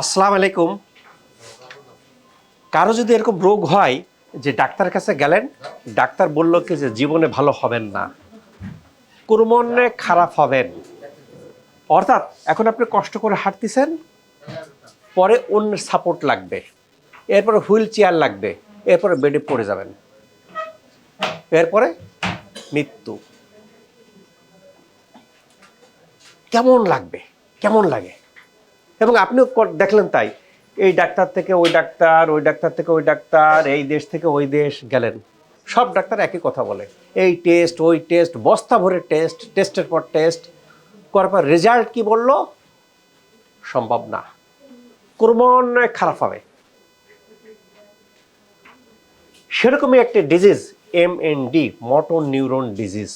আসসালামু আলাইকুম। কারও যদি এরকম রোগ হয় যে ডাক্তারের কাছে গেলেন, ডাক্তার বলল কি যে জীবনে ভালো হবেন না কুরমনে খারাপ হবেন। অর্থাৎ এখন আপনি কষ্ট করে হাঁটতেছেন, পরে অন্যের সাপোর্ট লাগবে, এরপরে হুইল চেয়ার লাগবে, এরপরে বেডে পড়ে যাবেন। এরপরে মৃত্যু। কেমন লাগবে? কেমন লাগে? এবং আপনিও দেখলেন তাই, এই ডাক্তার থেকে ওই ডাক্তার ওই ডাক্তার থেকে ওই ডাক্তার, এই দেশ থেকে ওই দেশ গেলেন। সব ডাক্তার একই কথা বলে, এই টেস্ট ওই টেস্ট বস্তা ভরে টেস্ট টেস্টের পর টেস্ট করার পর রেজাল্ট কি বলল? সম্ভব না। ক্রমান্বয়ে খারাপ হবে। সেরকমই একটি disease M N D motor neuron disease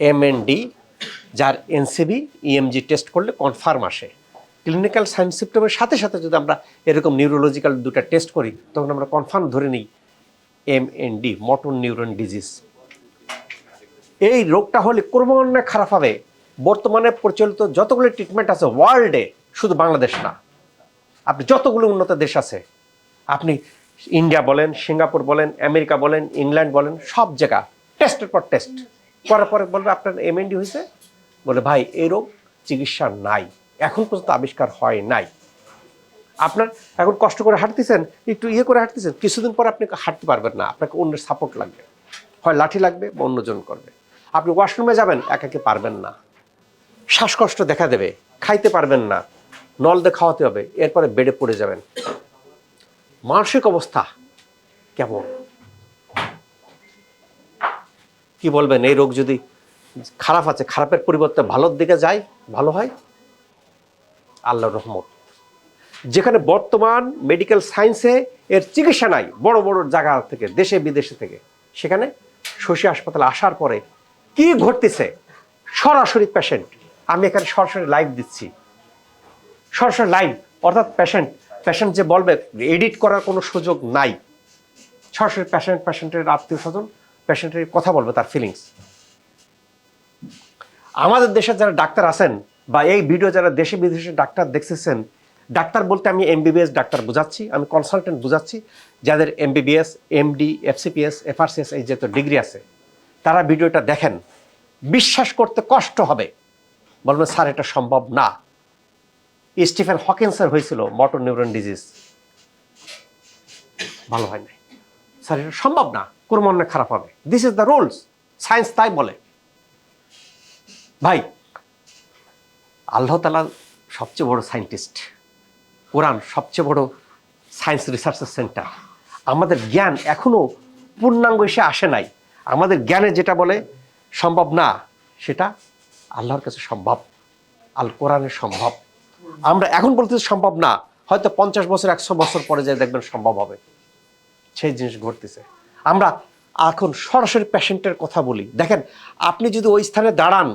M N D যার এনসিবি ইএমজি টেস্ট করলে কনফার্ম আসে। ক্লিনিক্যাল সাইন সিমটমের সাথে সাথে যদি আমরা এরকম নিউরোলজিক্যাল দুটো টেস্ট করি, তখন আমরা কনফার্ম ধরে নিই M N D motor neuron disease এই রোগটা হলে ক্রমান্বয়ে খারাপ হবে। বর্তমানে প্রচলিত যতগুলো ট্রিটমেন্ট আছে ওয়ার্ল্ডে শুধু বাংলাদেশ না। আপনি যতগুলো উন্নত দেশ আছে, আপনি ইন্ডিয়া বলেন সিঙ্গাপুর বলেন আমেরিকা বলেন ইংল্যান্ড বলেন, সব জায়গা টেস্টের পর টেস্ট করার পরে বলবে, আপনার এমএনডি হয়েছে? বলে, ভাই, এই রোগ চিকিৎসা নাই। এখন পর্যন্ত আবিষ্কার হয় নাই। আপনার এখন কষ্ট করে হাঁটতেছেন, একটু ইয়ে করে হাঁটতেছেন, কিছুদিন পর আপনি হাঁটতে পারবেন না, আপনাকে অন্যের সাপোর্ট লাগবে। হয় লাঠি লাগবে বা অন্যজন করবে। আপনি ওয়াশরুমে যাবেন, একাকে পারবেন না। শ্বাসকষ্ট দেখা দেবে, খাইতে পারবেন না। নল দিয়ে খাওয়াতে হবে, এরপরে বেডে পড়ে যাবেন। মানসিক অবস্থা কেমন? কি বলবেন, এই রোগ যদি খারাপ আছে, খারাপের পরিবর্তে ভালোর দিকে যায়, ভালো হয়? আল্লাহ রহমত। যেখানে বর্তমান মেডিকেল সায়েন্সে এর চিকিৎসা নাই, বড় বড় জায়গা থেকে, দেশে, বিদেশে থেকে। সেখানে শশী হাসপাতালে আসার পরে কি ঘটতেছে? সরাসরি পেশেন্ট আমি এখানে সরাসরি লাইভ দিচ্ছি। সরাসরি লাইভ অর্থাৎ পেশেন্ট পেশেন্ট যে বলবে এডিট করার কোনো সুযোগ নাই। সরাসরি পেশেন্ট পেশেন্টের আত্মীয় স্বজন পেশেন্টের কথা বলবে তার ফিলিংস আমাদের দেশের যারা ডাক্তার আছেন বা এই ভিডিও যারা দেশে বিদেশে ডাক্তার দেখতেছেন, ডাক্তার বলতে আমি এমবিবিএস ডাক্তার বোঝাচ্ছি, আমি কনসালটেন্ট বোঝাচ্ছি, যাদের এমবিবিএস এমডি এফসিপিএস এফআরসিএস এই যেহেতু ডিগ্রি আছে, তারা ভিডিওটা দেখেন। বিশ্বাস করতে কষ্ট হবে। বলবেন, স্যার, এটা সম্ভব না। স্টিফেন হকিন্সের হয়েছিল মটর নিউরন ডিজিজ ভালো হয় নাই। স্যার, এটা সম্ভব না ক্রমান্বয়ে খারাপ হবে। This is the rules science তাই বলে। ভাই আল্লাহ তালা সবচেয়ে বড় সায়েন্টিস্ট। কোরআন সবচেয়ে বড় সায়েন্স রিসার্চের সেন্টার। আমাদের জ্ঞান এখনও পূর্ণাঙ্গ এসে আসে নাই। আমাদের জ্ঞানে যেটা বলে, সম্ভব না, সেটা আল্লাহর কাছে সম্ভব, আল কোরআনের সম্ভব। আমরা এখন বলতেছি সম্ভব না, হয়তো পঞ্চাশ বছর, একশো বছর পরে যায় দেখবেন সম্ভব হবে। সেই জিনিস ঘটতেছে। আমরা এখন সরাসরি পেশেন্টের কথা বলি। দেখেন, আপনি যদি ওই স্থানে দাঁড়ান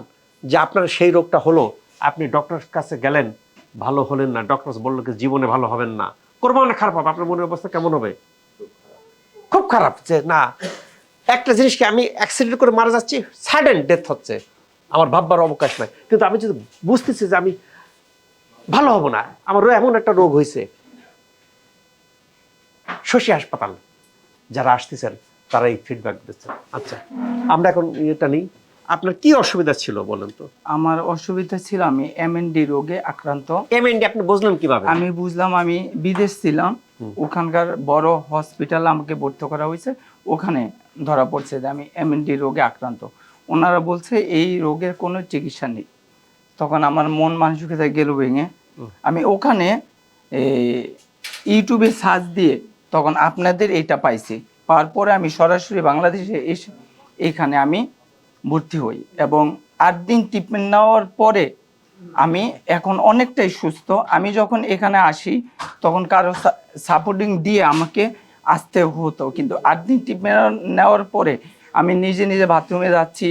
যে আপনার সেই রোগটা হলো আপনি ডক্টরের কাছে গেলেন, ভালো হলেন না ডক্টর বলল জীবনে ভালো হবেন না। করব না খারাপ হবে, আপনার মনের অবস্থা কেমন হবে? খুব খারাপ যে না, একটা জিনিসকে আমি অ্যাক্সিডেন্ট করে মারা যাচ্ছি সাডেন ডেথ হচ্ছে। আমার ভাববার অবকাশ নাই। কিন্তু আমি যদি বুঝতেছি যে আমি ভালো হব না, আমার এমন একটা রোগ হয়েছে শশী হাসপাতাল, যারা আসতেছেন তারা এই ফিডব্যাক দিচ্ছেন। আচ্ছা আমরা এখন এটা নিই। আপনার কি অসুবিধা ছিল বলেন তো? আমার অসুবিধা ছিল আমি এমএনডি রোগে আক্রান্ত। এমএনডি আপনি বুঝলেন কীভাবে? আমি বুঝলাম আমি বিদেশ ছিলাম। ওখানকার বড় হসপিটাল আমাকে ভর্তি করা হয়েছে। ওখানে ধরা পড়ছে যে আমি এমএনডি রোগে আক্রান্ত। ওনারা বলছে এই রোগের কোনো চিকিৎসা নেই। তখন আমার মন মানসিকতা গেল ভেঙে। আমি ওখানে ইউটিউবে সার্চ দিয়ে তখন আপনাদের এইটা পাইছি। পাওয়ার পরে আমি সরাসরি বাংলাদেশে এসে এখানে আমি ভর্তি হই এবং আট দিন ট্রিটমেন্ট নেওয়ার পরে আমি এখন অনেকটাই সুস্থ। আমি যখন এখানে আসি, তখন কারও সাপোর্টিং দিয়ে আমাকে আসতে হতো। কিন্তু আট দিন ট্রিটমেন্ট নেওয়ার পরে আমি নিজে নিজে বাথরুমে যাচ্ছি,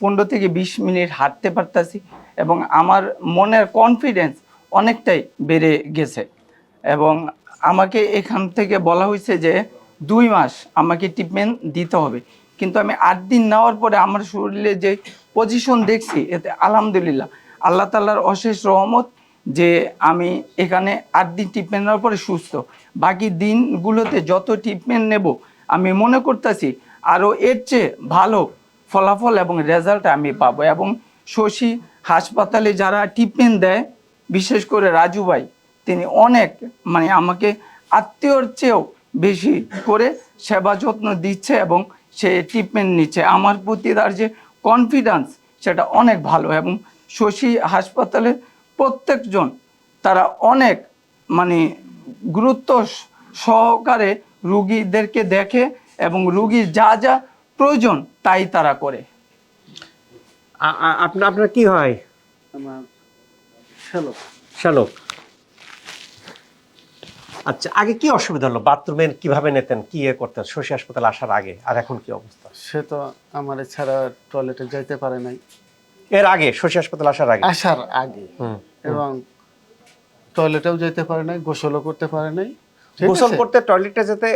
পনেরো থেকে বিশ মিনিট হাঁটতে পারতাছি এবং আমার মনের কনফিডেন্স অনেকটাই বেড়ে গেছে। এবং আমাকে এখান থেকে বলা হয়েছে যে দুই মাস আমাকে ট্রিটমেন্ট দিতে হবে। কিন্তু আমি আট দিন নেওয়ার পরে আমার শরীরে যে পজিশন দেখছি, এতে আলহামদুলিল্লাহ। আল্লাহ তাল্লাহর অশেষ রহমত যে আমি এখানে আট দিন ট্রিটমেন্ট নেওয়ার পরে সুস্থ। বাকি দিনগুলোতে যত ট্রিটমেন্ট নেব, আমি মনে করতেছি আরও এর চেয়ে ভালো ফলাফল এবং রেজাল্ট আমি পাবো। এবং শশী হাসপাতালে যারা ট্রিটমেন্ট দেয়, বিশেষ করে রাজু ভাই, তিনি অনেক মানে আমাকে আত্মীয়র চেয়েও বেশি করে সেবা যত্ন দিচ্ছে এবং সে ট্রিটমেন্ট নিচ্ছে। আমার প্রতি তার যে কনফিডেন্স সেটা অনেক ভালো এবং শশী হাসপাতালে প্রত্যেকজন তারা অনেক মানে গুরুত্ব সহকারে রুগীদেরকে দেখে এবং রুগীর যা যা প্রয়োজন তাই তারা করে। আপনার আপনার কি হয়? আমার শ্যালক শ্যালক। আচ্ছা আগে কি অসুবিধা হলো? বাথরুমে কীভাবে নিতেন? কি ইয়ে করতেন? শশী হাসপাতাল আসার আগে? আর এখন কি অবস্থা? সে তো আমার ছাড়া টয়লেটে যাইতে পারে নাই। এর আগে? শশী হাসপাতাল আসার আগে? আসার আগে। এবং টয়লেটেও যেতে পারে নাই গোসলও করতে পারে নাই। গোসল করতে টয়লেটে যেতে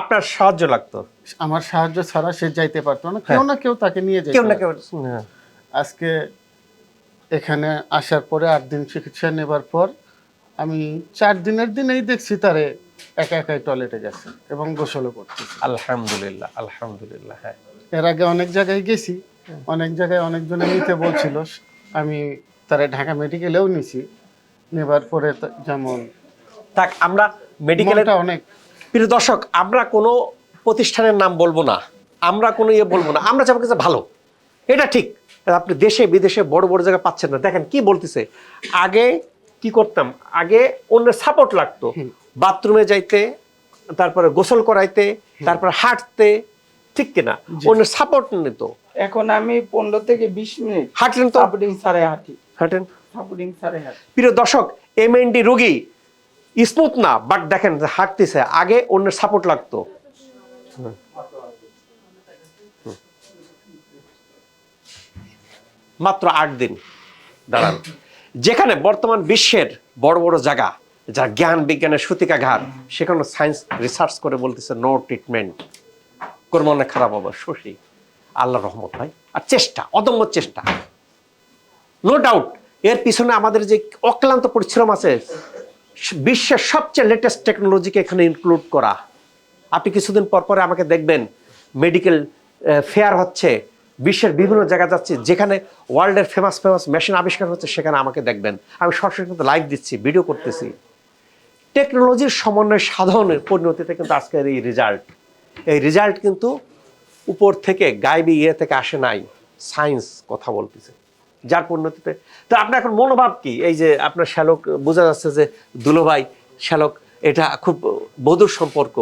আপনার সাহায্য লাগতো? আমার সাহায্য ছাড়া সে যাইতে পারতো না। কেউ না কেউ তাকে নিয়ে যেত কেউ না কেউ হ্যাঁ। আজকে এখানে আসার পরে আট দিন চিকিৎসা নেবার পর আমি চার দিনের দিনেই দেখছি তারে একা একাই টয়লেটে গেছে এবং গোসলও করতেছে। আলহামদুলিল্লাহ আলহামদুলিল্লাহ হ্যাঁ। এর আগে অনেক জায়গায় গেছি অনেক জায়গায় অনেকজনে নিতে বলছিল আমি তারা ঢাকা মেডিকেলেও নিছি নেবার পরে যেমন থাক আমরা মেডিকেলের মনটা অনেক প্রিয় দর্শক আমরা কোনো প্রতিষ্ঠানের নাম বলব না আমরা কোনো ইয়ে বলব না আমরা যাব কাছে ভালো। এটা ঠিক আপনি দেশে বিদেশে বড় বড় জায়গায় পাচ্ছেন না। দেখেন কি বলতেছে আগে কি করতাম? আগে অন্যের সাপোর্ট লাগতো। বাথরুমে যাইতে তারপরে গোসল করাইতে তারপরে হাঁটতে ঠিক কিনা? অন্যের সাপোর্ট নিত। এখন আমি পনেরো থেকে বিশ মিনিট হাঁটলেন তো? সাপোর্টিং সারে হাঁটি। হাঁটেন? সাপোর্টিং সারে হাঁটি। প্রিয় দর্শক এমএনডি রোগী স্মুথ না বাট দেখেন যে হাঁটতেছে আগে অন্যের সাপোর্ট লাগতো। মাত্র আট দিন। দাঁড়ান। যেখানে বর্তমান বিশ্বের বড় বড় জায়গা, যার জ্ঞান, বিজ্ঞানের সূতিকাঘাত সেখানে সায়েন্স রিসার্চ করে বলতেছে নো ট্রিটমেন্ট কর্ম অনেক খারাপ হবে? শশী আল্লাহ রহমত ভাই। আর চেষ্টা, অদম্য চেষ্টা। নো ডাউট এর পিছনে আমাদের যে অক্লান্ত পরিশ্রম আছে, বিশ্বের সবচেয়ে লেটেস্ট টেকনোলজিকে এখানে ইনক্লুড করা। আপনি কিছুদিন পর পরে আমাকে দেখবেন মেডিকেল ফেয়ার হচ্ছে। বিশ্বের বিভিন্ন জায়গা যাচ্ছি, যেখানে ওয়ার্ল্ডের ফেমাস ফেমাস মেশিন আবিষ্কার হচ্ছে, সেখানে আমাকে দেখবেন। আমি সরাসরি কিন্তু লাইভ দিচ্ছি ভিডিও করতেছি। টেকনোলজির সমন্বয় সাধনের পরিণতিতে কিন্তু আজকের এই রেজাল্ট এই রেজাল্ট কিন্তু উপর থেকে, গাইবি ইয়ে থেকে আসে নাই সায়েন্স কথা বলতেছে। যার পরিণতিতে তো আপনার এখন মনোভাব কি? এই যে আপনার শ্যালক, বোঝা যাচ্ছে যে দুলোভাই, শ্যালক, এটা খুব বধুর সম্পর্ক।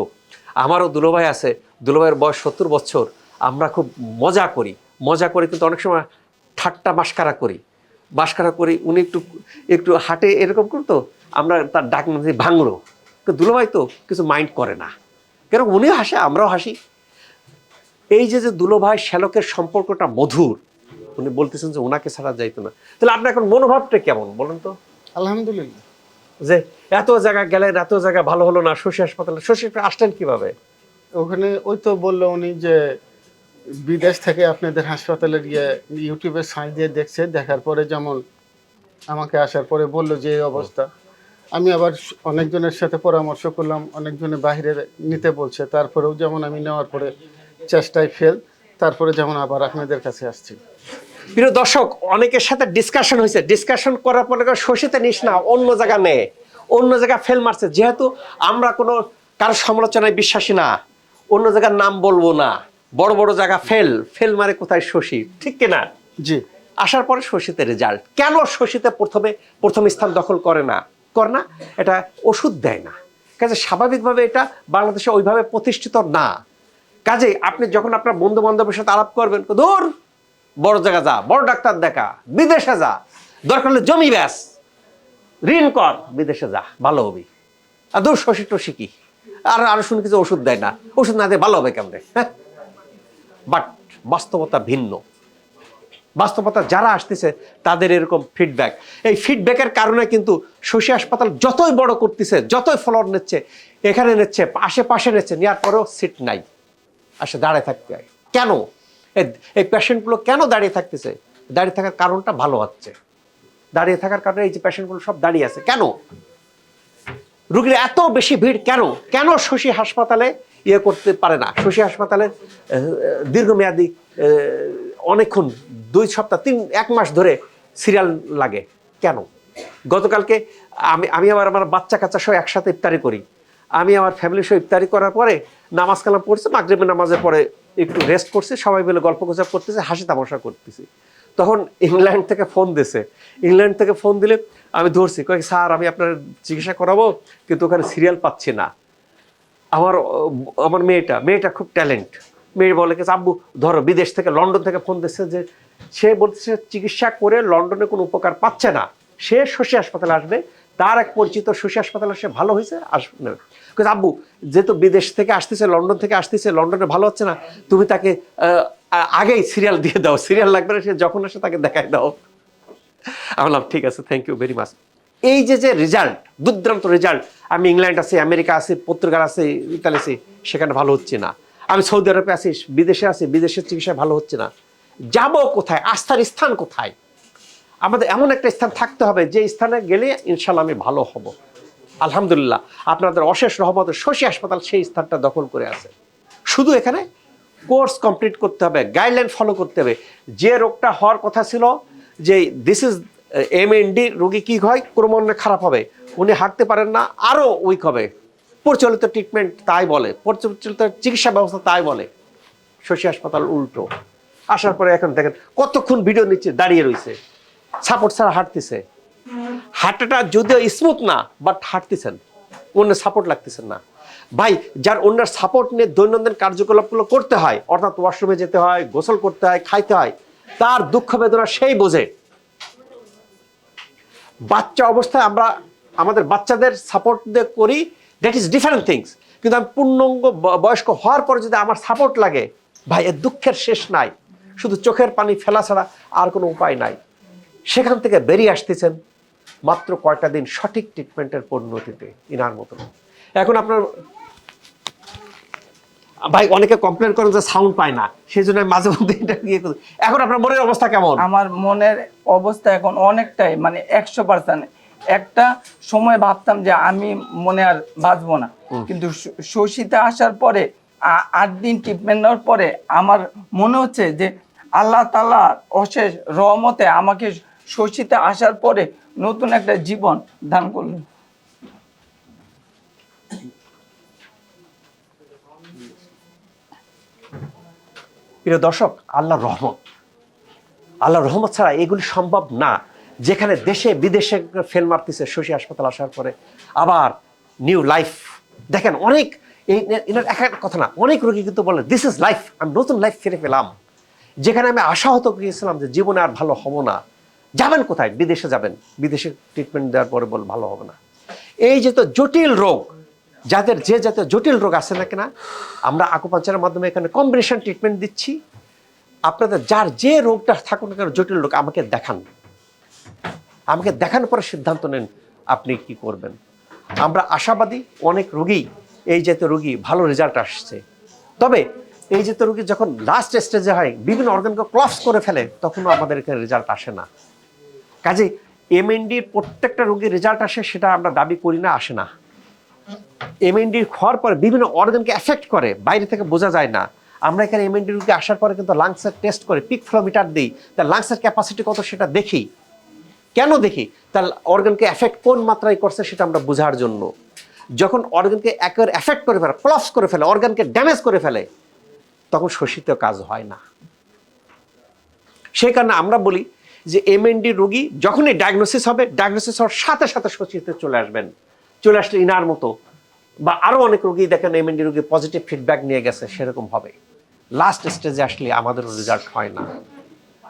আমারও দুলোভাই আছে, দুলোভাইয়ের বয়স সত্তর বছর, আমরা খুব মজা করি। মজা করে কিন্তু অনেক সময় ঠাট্টা মাস্কারা করি। বাসকারা করি উনি একটু একটু হাটে এরকম করতো আমরা তার ডাক ভাঙলো। কিন্তু দুলোভাই তো কিছু মাইন্ড করে না। কেন উনিও হাসে আমরাও হাসি। এই যে যে দুলোভাই শ্যালকের সম্পর্কটা মধুর উনি বলতেছেন যে ওনাকে ছাড়া যাইতো না। তাহলে আপনার এখন মনোভাবটা কেমন বলেন তো? আলহামদুলিল্লাহ। যে এত জায়গা গেলেন এত জায়গা ভালো হলো না শশী হাসপাতালে শশী আসলেন কীভাবে? ওখানে ওই তো বলল উনি যে বিদেশ থেকে আপনাদের হাসপাতালে গিয়ে ইউটিউবে সার্চ দিয়ে দেখছে, দেখার পরে যেমন আমাকে আসার পরে বলল যে এই অবস্থা। আমি আবার অনেকজনের সাথে পরামর্শ করলাম, অনেকজনে বাইরে নিতে বলছে। তারপরেও যেমন আমি নেওয়ার পরে চেষ্টায় ফেল তারপরে যেমন আবার আপনাদের কাছে আসছি। প্রিয় দর্শক, অনেকের সাথে ডিসকাশন হয়েছে। ডিসকাশন করার পরে শশীতে নিস না, অন্য জায়গা নে। অন্য জায়গা ফেল মারছে। যেহেতু আমরা কোনো কারও সমালোচনায় বিশ্বাসী না, অন্য জায়গার নাম বলব না। বড় বড় জায়গা ফেল ফেল মারে কোথায় শশী? ঠিক কিনা? জি। আসার পরে শশীতে রেজাল্ট কেন শশীতে প্রথমে প্রথম স্থান দখল করে না? করে না এটা ওষুধ দেয় না। কাজে স্বাভাবিকভাবে এটা বাংলাদেশে ওইভাবে প্রতিষ্ঠিত না। কাজে আপনি যখন আপনার বন্ধু বান্ধবের সাথে আলাপ করবেন দূর বড় জায়গা যা বড় ডাক্তার দেখা বিদেশে যা দরকার হলে জমি ব্যাস ঋণ কর বিদেশে যা ভালো হবি। আর দূর শশী টশি কি? আর আরও শুনে কিছু ওষুধ দেয় না ওষুধ না দিয়ে ভালো হবে কেমন? হ্যাঁ? বাট বাস্তবতা ভিন্ন। বাস্তবতা যারা আসতেছে, তাদের এরকম ফিডব্যাক এই ফিডব্যাকের কারণে কিন্তু শশী হাসপাতাল যতই বড় করতেছে, যতই ফলন নিচ্ছে, এখানে নিচ্ছে, আশেপাশে নিচ্ছে নেওয়ার পরেও সিট নাই। আসে দাঁড়ায় থাকতে হয়। কেন? এই পেশেন্টগুলো কেন দাঁড়িয়ে থাকতেছে? দাঁড়িয়ে থাকার কারণটা ভালো হচ্ছে। দাঁড়িয়ে থাকার কারণে এই যে পেশেন্টগুলো সব দাঁড়িয়ে আছে। কেন? রুগীর এত বেশি ভিড় কেন? কেন শশী হাসপাতালে ইয়ে করতে পারে না। শশী হাসপাতালে দীর্ঘমেয়াদী অনেকক্ষণ, দুই সপ্তাহ, তিন, এক মাস ধরে সিরিয়াল লাগে। কেন? গতকালকে আমি আমি আবার আমার বাচ্চা কাচ্চা সহ একসাথে ইফতারি করি। আমি আমার ফ্যামিলির সহ ইফতারি করার পরে নামাজ কালাম পড়ছে, মাগরিবের নামাজের পরে একটু রেস্ট করছে, সবাই মিলে গল্প গুজব করতেছে, হাসি তামাশা করতেছি। তখন ইংল্যান্ড থেকে ফোন দিছে। ইংল্যান্ড থেকে ফোন দিলে আমি ধরছি কয়েক স্যার, আমি আপনার চিকিৎসা করাবো, কিন্তু ওখানে সিরিয়াল পাচ্ছি না। আমার আমার মেয়েটা মেয়েটা খুব ট্যালেন্ট। মেয়ে বলে কি, আব্বু, ধরো বিদেশ থেকে, লন্ডন থেকে ফোন দিচ্ছে যে, সে বলছে চিকিৎসা করে লন্ডনে কোনো উপকার পাচ্ছে না। সে শশী হাসপাতালে আসবে, তার এক পরিচিত শশী হাসপাতালে সে ভালো হয়েছে, আসবে। আব্বু, যেহেতু বিদেশ থেকে আসতেছে, লন্ডন থেকে আসতেছে, লন্ডনে ভালো হচ্ছে না, তুমি তাকে আগেই সিরিয়াল দিয়ে দাও। সিরিয়াল লাগবে না, সে যখন আসে তাকে দেখাই দাও। আমি ঠিক আছে থ্যাংক ইউ ভেরি মাচ এই যে যে রেজাল্ট দুর্দান্ত রেজাল্ট আমি ইংল্যান্ড আছি, আমেরিকা আছি, পর্তুগাল আছি, ইতালি আছি, সেখানে ভালো হচ্ছে না। আমি সৌদি আরবে আছি, বিদেশে আছি, বিদেশের চিকিৎসা ভালো হচ্ছে না। যাব কোথায়? আস্থার স্থান কোথায়? আমাদের এমন একটা স্থান থাকতে হবে, যে স্থানে গেলে ইনশাল্লাহ আমি ভালো হব। আলহামদুলিল্লাহ, আপনাদের অশেষ রহমত শশী হাসপাতাল সেই স্থানটা দখল করে আছে। শুধু এখানে কোর্স কমপ্লিট করতে হবে, গাইডলাইন ফলো করতে হবে। যে রোগটা হওয়ার কথা ছিল, যে this is M N D রোগী কী হয়? ক্রমান্বয়ে খারাপ হবে। উনি হাঁটতে পারেন না আরও উইক হবে। প্রচলিত ট্রিটমেন্ট তাই বলে। প্রচলিত চিকিৎসা ব্যবস্থা তাই বলে। শশী হাসপাতাল উল্টো। আসার পরে এখন দেখেন, কতক্ষণ ভিডিও নিচ্ছে, দাঁড়িয়ে রয়েছে সাপোর্ট ছাড়া হাঁটতেছে। হাঁটাটা যদিও স্মুথ না বাট হাঁটতেছেন। অন্য সাপোর্ট লাগতেছেন না। ভাই, যার অন্যের সাপোর্ট নিয়ে দৈনন্দিন কার্যকলাপগুলো করতে হয়, অর্থাৎ ওয়াশরুমে যেতে হয়, গোসল করতে হয়, খাইতে হয়, তার দুঃখ বেদনা সেই বোঝে। বাচ্চা অবস্থায় আমরা আমাদের বাচ্চাদের সাপোর্ট করি দ্যাট ইজ ডিফারেন্ট থিংস কিন্তু আমি পূর্ণঙ্গ বয়স্ক হওয়ার পরে যদি আমার সাপোর্ট লাগে, ভাই, এর দুঃখের শেষ নাই। শুধু চোখের পানি ফেলা ছাড়া আর কোনো উপায় নাই। সেখান থেকে বেরিয়ে আসতেছেন মাত্র কয়টা দিন সঠিক ট্রিটমেন্টের পরিণতিতে, ইনার মতন। এখন আপনার ভাই অনেকে কমপ্লেন করেন যে সাউন্ড পায় না। সেই জন্য মাঝে মধ্যে এটা ইয়ে করি। এখন আপনার মনের অবস্থা কেমন? আমার মনের অবস্থা এখন অনেকটাই মানে একশো পার্সেন্ট একটা সময় ভাবতাম যে আমি মনে আর বাঁচবো না। কিন্তু শশীতে আসার পরে আট দিন ট্রিটমেন্ট নেওয়ার পরে আমার মনে হচ্ছে যে আল্লাহ তালা অশেষ রহমতে আমাকে শশীতে আসার পরে নতুন একটা জীবন দান করলেন। প্রিয় দর্শক, আল্লাহর রহমত। আল্লাহর রহমত ছাড়া এগুলি সম্ভব না। যেখানে দেশে বিদেশে ফেল মারতেছে, শশী হাসপাতাল আসার পরে। আবার নিউ লাইফ। দেখেন, অনেক এই এনার এক কথা না, অনেক রোগী কিন্তু বলে দিস ইজ লাইফ আমি নতুন লাইফ ফিরে পেলাম। যেখানে আমি আশাহত গিয়েছিলাম যে, জীবনে আর ভালো হব না। যাবেন কোথায়? বিদেশে যাবেন। বিদেশে ট্রিটমেন্ট দেওয়ার পরে বল ভালো হবে না। এই যে তো জটিল রোগ যাদের যে জাতীয় জটিল রোগ আছে না কিনা, আমরা আকুপাঞ্চারের মাধ্যমে এখানে কম্বিনেশন ট্রিটমেন্ট দিচ্ছি। আপনাদের যার যে রোগটা থাকুন না কেন, জটিল রোগ আমাকে দেখান। আমাকে দেখানোর পরে সিদ্ধান্ত নেন আপনি কি করবেন। আমরা আশাবাদী অনেক রোগী, এই জাতীয় রোগী ভালো রেজাল্ট আসছে। তবে এই জাতীয় রোগী যখন লাস্ট স্টেজে হয়, বিভিন্ন অর্গানকে ক্লপস করে ফেলে, তখনও আমাদের এখানে রেজাল্ট আসে না। কাজে এমএনডির প্রত্যেকটা রোগীর রেজাল্ট আসে, সেটা আমরা দাবি করি না, আসে না। এমএনডি হওয়ার পরে বিভিন্ন অর্গানকে এফেক্ট করে, বাইরে থেকে বোঝা যায় না। আমরা এখানে এমএনডি রোগী আসার পরে কিন্তু লাংসের টেস্ট করে পিক ফ্লোমিটার দিই তার লাংসের ক্যাপাসিটি কত সেটা দেখি। কেন দেখি? তার অর্গানকে এফেক্ট কোন মাত্রায় করছে সেটা আমরা বোঝার জন্য। যখন অর্গানকে একের এফেক্ট করে ফেলে প্লাস করে ফেলে অর্গানকে ড্যামেজ করে ফেলে, তখন শোষিত কাজ হয় না। সেই কারণে আমরা বলি যে এমএনডি রোগী যখনই ডায়াগনোসিস হবে ডায়াগনোসিস হওয়ার সাথে সাথে শোষিতে চলে আসবেন। চলে আসলে ইনার মতো। বা আরও অনেক রোগী দেখেন এমএনডি রোগী পজিটিভ ফিডব্যাক নিয়ে গেছে, সেরকম হবে। লাস্ট স্টেজে আসলে আমাদের রেজাল্ট হয় না।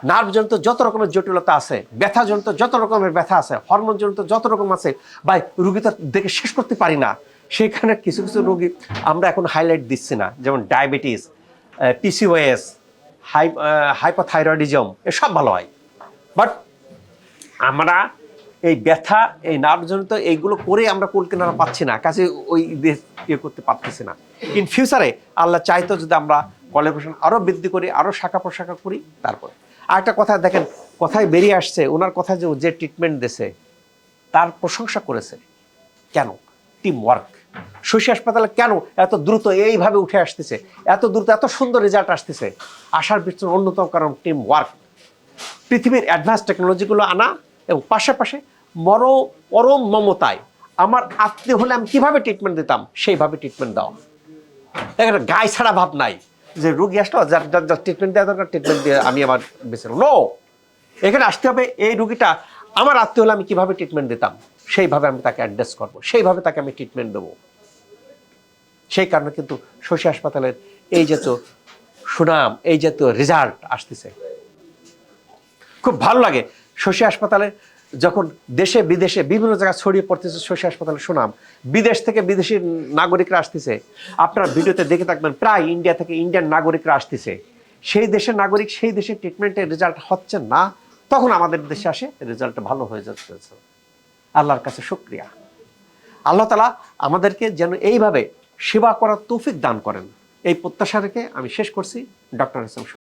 নার্ভ জনিত যত রকমের জটিলতা আছে, ব্যথা জনিত যত রকমের ব্যথা আছে হরমোন জনিত যত রকম আছে বা রুগী তো দেখে শেষ করতে পারি না। সেখানে কিছু কিছু রোগী আমরা এখন হাইলাইট দিচ্ছি না। যেমন ডায়াবেটিস পিসিওএস হাই হাইপোথাইরয়েডিজম এসব ভালো হয়। বাট আমরা এই ব্যথা, এই নার্ভজনিত এইগুলো করে আমরা কুল কিনারা পাচ্ছি না। কাছে ওই দেশ ইয়ে করতে পারতেছি না। ইন ফিউচারে আল্লাহ চাইতো যদি আমরা কোয়ালিফিকেশন আরও বৃদ্ধি করি আরও শাখা প্রশাখা করি, তারপরে। আর একটা কথা দেখেন, কথায় বেরিয়ে আসছে, ওনার কথা যে ও যে ট্রিটমেন্ট দিছে, তার প্রশংসা করেছে। কেন? টিম ওয়ার্ক শশী হাসপাতালে কেন এত দ্রুত এইভাবে উঠে আসতেছে? এত দ্রুত এত সুন্দর রেজাল্ট আসতেছে? আসার পিছনে অন্যতম কারণ টিম ওয়ার্ক পৃথিবীর অ্যাডভান্স টেকনোলজিগুলো আনা এবং পাশাপাশি মর পরম মমতায়। আমার আত্মীয় হলে আমি কীভাবে ট্রিটমেন্ট দিতাম? সেইভাবে ট্রিটমেন্ট দেওয়া এখানে গায়ে ছাড়া ভাব নাই। যে রুগী আসলো, যার যার ট্রিটমেন্ট দেওয়া দরকার ট্রিটমেন্ট দিয়ে আমি আমার বেছে নো এখানে আসতে হবে, এই রুগীটা আমার আত্মীয় হলে আমি কীভাবে ট্রিটমেন্ট দিতাম? সেইভাবে আমি তাকে অ্যাড্রেস করব। সেইভাবে তাকে আমি ট্রিটমেন্ট দেবো। সেই কারণে কিন্তু শশী হাসপাতালের এই জাতীয় সুনাম, এই জাতীয় রেজাল্ট আসতেছে। খুব ভালো লাগে। শশী হাসপাতালে যখন দেশে, বিদেশে বিভিন্ন জায়গায় ছড়িয়ে পড়তেছে শশী হাসপাতালের সুনাম। বিদেশ থেকে বিদেশি নাগরিকরা আসতেছে। আপনারা ভিডিওতে দেখে থাকবেন, প্রায় ইন্ডিয়া থেকে ইন্ডিয়ান নাগরিকরা আসতেছে। সেই দেশের নাগরিক, সেই দেশের ট্রিটমেন্টের রেজাল্ট হচ্ছে না, তখন আমাদের দেশে আসে রেজাল্ট ভালো হয়ে যাচ্ছে। আল্লাহর কাছে শুক্রিয়া। আল্লাহ তালা আমাদেরকে যেন এইভাবে সেবা করার তৌফিক দান করেন। এই প্রত্যাশা রেখে আমি শেষ করছি। Doctor M